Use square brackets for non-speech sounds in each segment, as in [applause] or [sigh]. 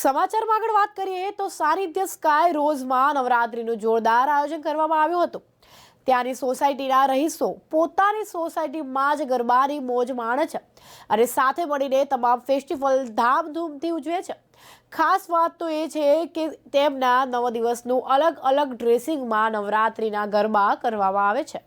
સમાચારમાં આગળ વાત કરીએ તો સાનિધ્ય સ્કાય રોઝમાં નવરાત્રિનું જોરદાર આયોજન કરવામાં આવ્યું હતું. ત્યાંની સોસાયટીના રહીશો પોતાની સોસાયટીમાં જ ગરબાની મોજ માણે છે અને સાથે મળીને તમામ ફેસ્ટિવલ ધામધૂમથી ઉજવે છે. ખાસ વાત તો એ છે કે તેમના નવ દિવસનું અલગ અલગ ડ્રેસિંગમાં નવરાત્રિના ગરબા કરવામાં આવે છે.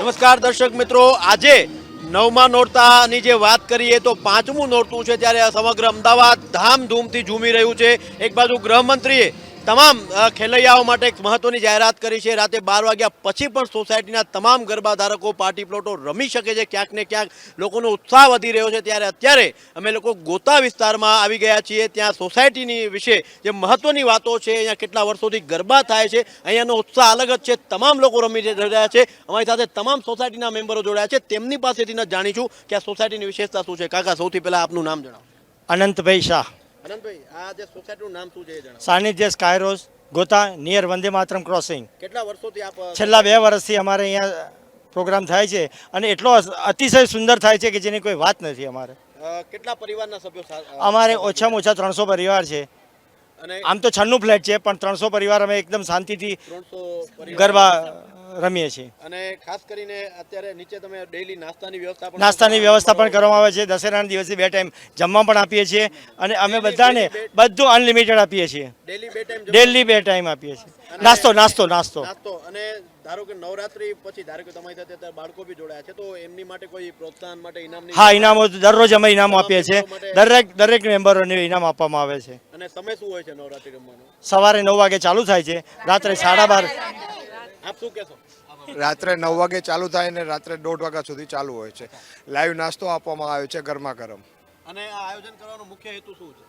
નમસ્કાર દર્શક મિત્રો. આજે નવમા નોરતાની જે વાત કરીએ તો પાંચમું નોરતું છે ત્યારે સમગ્ર અમદાવાદ ધામધૂમથી ઝૂમી રહ્યું છે. એક બાજુ ગૃહમંત્રીએ તમામ ખેલૈયાઓ માટે એક મહત્વની જાહેરાત કરી છે. રાતે બાર વાગ્યા પછી પણ સોસાયટીના તમામ ગરબા ધારકો પાર્ટી પ્લોટો રમી શકે છે. ક્યાંક ને ક્યાંક લોકોનો ઉત્સાહ વધી રહ્યો છે. ત્યારે અત્યારે અમે લોકો ગોતા વિસ્તારમાં આવી ગયા છીએ. ત્યાં સોસાયટીની વિશે જે મહત્વની વાતો છે, અહીંયા કેટલા વર્ષોથી ગરબા થાય છે, અહીંયાનો ઉત્સાહ અલગ જ છે. તમામ લોકો રમી રહ્યા છે. અમારી સાથે તમામ સોસાયટીના મેમ્બરો જોડાયા છે. તેમની પાસેથી જાણીશું કે આ સોસાયટીની વિશેષતા શું છે. કાકા, સૌથી પહેલાં આપનું નામ જણાવો. અનંતભાઈ શાહ. અનંતભાઈ આ જે સોસાયટીનું નામ શું છે જણાવો. Sanidhya Skyrose Gota near Vande Mataram crossing. કેટલા વર્ષોથી આપ છેલ્લા બે વર્ષથી અમારે અહીંયા પ્રોગ્રામ થાય છે અને એટલો અતિશય સુંદર થાય છે કે જેની કોઈ વાત નથી અમારે. કેટલા પરિવારના સભ્યો અમારે ઓછામાં ઓછા ત્રણસો પરિવાર છે. આમ તો છન્નું ફ્લેટ છે પણ ત્રણસો પરિવાર અમે એકદમ શાંતિથી ગરબા રમીએ છીએ. અને ખાસ કરીને અત્યારે નીચે તમે ડેઈલી નાસ્તાની વ્યવસ્થા પણ નાસ્તાની વ્યવસ્થા પણ કરવામાં આવે છે. દશેરાના દિવસે બે ટાઈમ જમવા પણ આપીએ છીએ અને અમે બધાને બધું અનલિમિટેડ આપીએ છીએ. ડેલી બે ટાઈમ ડેલી બે ટાઈમ આપીએ છીએ. નાસ્તો નાસ્તો નાસ્તો. નાસ્તો. અને ધારો કે નવરાત્રી પછી ધારો કે તમારી સાથે અત્યારે બાળકો બી જોડાયા છે તો એમની માટે કોઈ પ્રોત્સાહન માટે ઇનામ હા ઇનામો દરરોજ અમે ઇનામો આપીએ છીએ. દરેક દરેક મેમ્બરોને ઇનામ આપવામાં આવે છે. અને સમય શું હોય છે નવરાત્રી રમવાનો? સવારે નવ વાગે ચાલુ થાય છે. રાત્રે સાડા બાર આપ શું કહેશો? રાત્રે નવ વાગે ચાલુ થાય ને રાત્રે દોઢ વાગ્યા સુધી ચાલુ હોય છે. લાઈવ નાસ્તો આપવામાં આવે છે ગરમા ગરમ. અને આ આયોજન કરવાનો મુખ્ય હેતુ શું છે?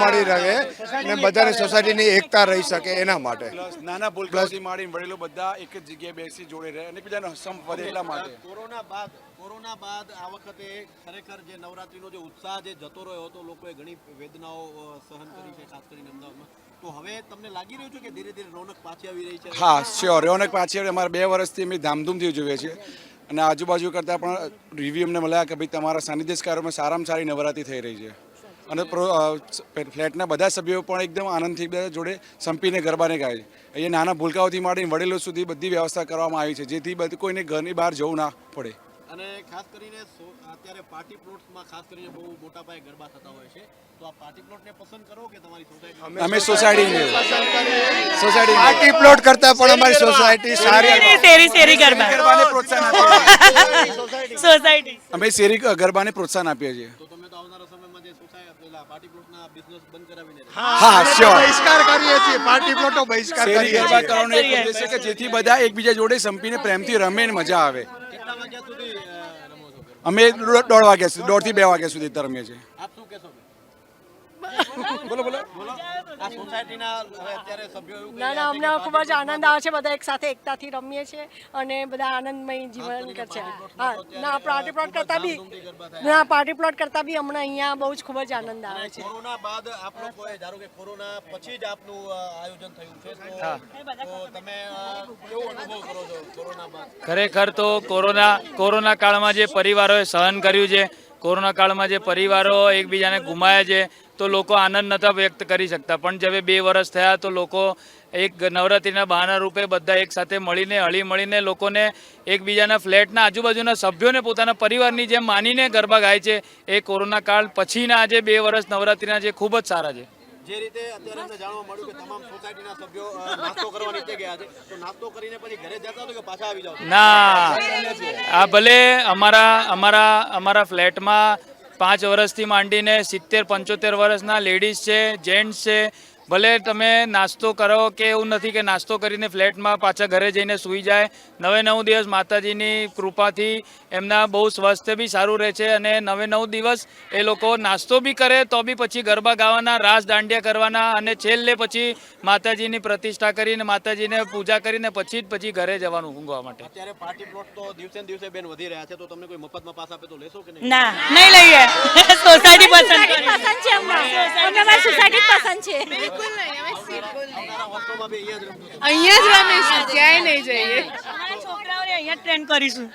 મળી રહે અને બધાની સોસાયટીની એકતા રહી શકે એના માટે. નાના ભૂલકાઓથી માંડીને વડીલો બધા એક જ જગ્યાએ બેસી જોડે રહે અને એકબીજાનો સંપ વધે એટલા માટે. કોરોના બાદ કોરોના બાદ આ વખતે ખરેખર જે નવરાત્રીનો જે ઉત્સાહ જે જતો રહ્યો હતો, લોકોએ ઘણી વેદનાઓ સહન કરી છે, ખાસ કરીને અમદાવાદમાં. તો હવે તમને લાગી રહ્યું છે કે ધીરે ધીરે રોનક પાછી આવી રહી છે? હા શ્યોર રોનક પાછી આવે. અમારે બે વર્ષથી અમે ધામધૂમથી ઉજવીએ છીએ. અને આજુબાજુ કરતાં પણ રિવ્યુ અમને મળ્યા કે ભાઈ તમારા સાનિધ્યકારોમાં સારામાં સારી નવરાત્રી થઈ રહી છે. અને ફ્લેટના બધા સભ્યો પણ એકદમ આનંદથી બધા જોડે સંપીને ગરબાને ગાય છે. અહીંયા નાના ભૂલકાઓથી માંડીને વડીલો સુધી બધી વ્યવસ્થા કરવામાં આવી છે, જેથી બધી કોઈને ઘરની બહાર જવું ના પડે. અને ખાસ કરીને અત્યારે પાર્ટી પ્લોટ્સમાં ખાસ કરીને બહુ મોટા પાયે ગરબા થતા હોય છે. તો આ પાર્ટી પ્લોટને પસંદ કરો કે તમારી સોસાયટી અમે સોસાયટી સોસાયટી પાર્ટી પ્લોટ કરતા પણ અમારી સોસાયટી સારી શેરી શેરી ગરબા. ગરબાને પ્રોત્સાહન આપીએ સોસાયટી અમે શેરી ગરબાને પ્રોત્સાહન આપીએ છીએ. તો તમે તો આવનારા સમયમાં જે સોસાયટી પેલા પાર્ટી પ્લોટના બિઝનેસ બંધ કરાવીને હા શ્યોર બહિષ્કાર કરીએ છીએ. પાર્ટી પ્લોટનો બહિષ્કાર શેરી કરીએ ગરબા છીએ. કરવાનો એક ઉદ્દેશ છે કે જેથી બધા એકબીજા જોડે સંપીને પ્રેમથી રમે ને મજા આવે. અમે દોઢ વાગ્યા સુધી દોઢથી બે વાગ્યા સુધી રમીએ છીએ. બોલો બોલો. આ સોસાયટીના હવે અત્યારે સભ્યો એવું ના ના અમને ખૂબ જ આનંદ આવે છે બધા એક સાથે એકતાથી રમીએ છીએ અને બધા આનંદમય જીવન કરે છે હા ના પાર્ટી પ્લોટ કરતા બી ના પાર્ટી પ્લોટ કરતા બી હમણાં અહીંયા બહુ જ ખૂબ જ આનંદ આવે છે. કોરોના બાદ આપ લોકોએ ધારો કે કોરોના પછી જ આપનું આયોજન થયું છે તો તો તમે કેવો અનુભવ કરો છો કોરોના બાદ? ખરેખર તો કોરોના કોરોના કાળમાં જે પરિવારોએ સહન કર્યું છે કોરોના કાળમાં જે પરિવારો એકબીજાને ગુમાયા છે, તો લોકો આનંદ નતા વ્યક્ત કરી શકતા. પણ હવે બે વર્ષ થયા, તો લોકો એક નવરાત્રિના બહાના રૂપે બધા એકસાથે મળીને હળી મળીને લોકોને એકબીજાના ફ્લેટના આજુબાજુના સભ્યોને પોતાના પરિવારની જેમ માનીને ગરબા ગાય છે. એ કોરોના કાળ પછીના આજે બે વર્ષ નવરાત્રિના જે ખૂબ જ સારા છે. જે રીતે અત્યારે અમને જાણવા મળ્યું કે તમામ સોસાયટીના સભ્યો નાસ્તો કરવા નીચે ગયા છે, તો નાસ્તો કરીને પછી ઘરે જતા કે પાછા આવી જાવ ના, આ ભલે અમારા અમારા અમારા ફ્લેટમાં પાંચ વર્ષથી માંડીને સિત્તેર, પંચોતેર વર્ષના લેડીઝ છે, જેન્ટ્સ છે ભલે તમે નાસ્તો કરો કે એવું નથી કે નાસ્તો કરીને ફ્લેટમાં પાછા ઘરે જઈને સૂઈ જાય. નવે નવ દિવસ માતાજીની કૃપાથી એમના બહુ સ્વાસ્થ્ય બી સારું રહે છે અને નવે નવ દિવસ એ લોકો નાસ્તો બી કરે તો બી પછી ગરબા ગાવાના રાસ દાંડિયા કરવાના અને છેલ્લે પછી માતાજીની પ્રતિષ્ઠા કરીને માતાજીને પૂજા કરીને પછી જ પછી ઘરે જવાનું ઊંઘવા માટે. અત્યારે પાર્ટી પ્લોટ તો દિવસે દિવસે બેન વધી રહ્યા છે તો તમને કોઈ મફતમાં પાસ આપે તો લેશો કે નહીં? ના નહીં લઈએ. [laughs] સોસાયટી પસંદ છે અમને અમને અમારી સોસાયટી પસંદ છે. આવનારા નહીં અમે અહીંયા જ રમવું છે. અહીંયા જ રમીશું ક્યાંય નહીં જઈએ અહીંયા ટ્રેન કરીશું.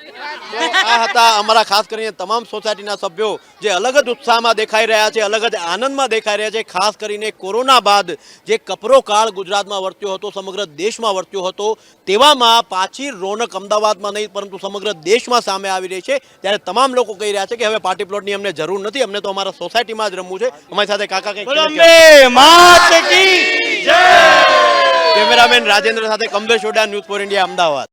આ હતા અમારા ખાસ કરીને તમામ સોસાયટીના સભ્યો જે અલગ જ ઉત્સાહમાં દેખાઈ રહ્યા છે અલગ જ આનંદમાં દેખાઈ રહ્યા છે. ખાસ કરીને કોરોના બાદ જે કપરો કાળ ગુજરાતમાં વર્ત્યો હતો સમગ્ર દેશમાં વર્ત્યો હતો તેવામાં પાછી રોનક અમદાવાદમાં નહીં પરંતુ સમગ્ર દેશમાં સામે આવી રહી છે. ત્યારે તમામ લોકો કહી રહ્યા છે કે હવે પાર્ટી પ્લોટની અમને જરૂર નથી અમને તો અમારા સોસાયટીમાં જ રમવું છે. અમારી સાથે કાકા કંઈક બોલો કહેવા અંબે માત કી જય! કેમેરામેન રાજેન્દ્ર સાથે Kamlesh Oda news for India Ahmedabad.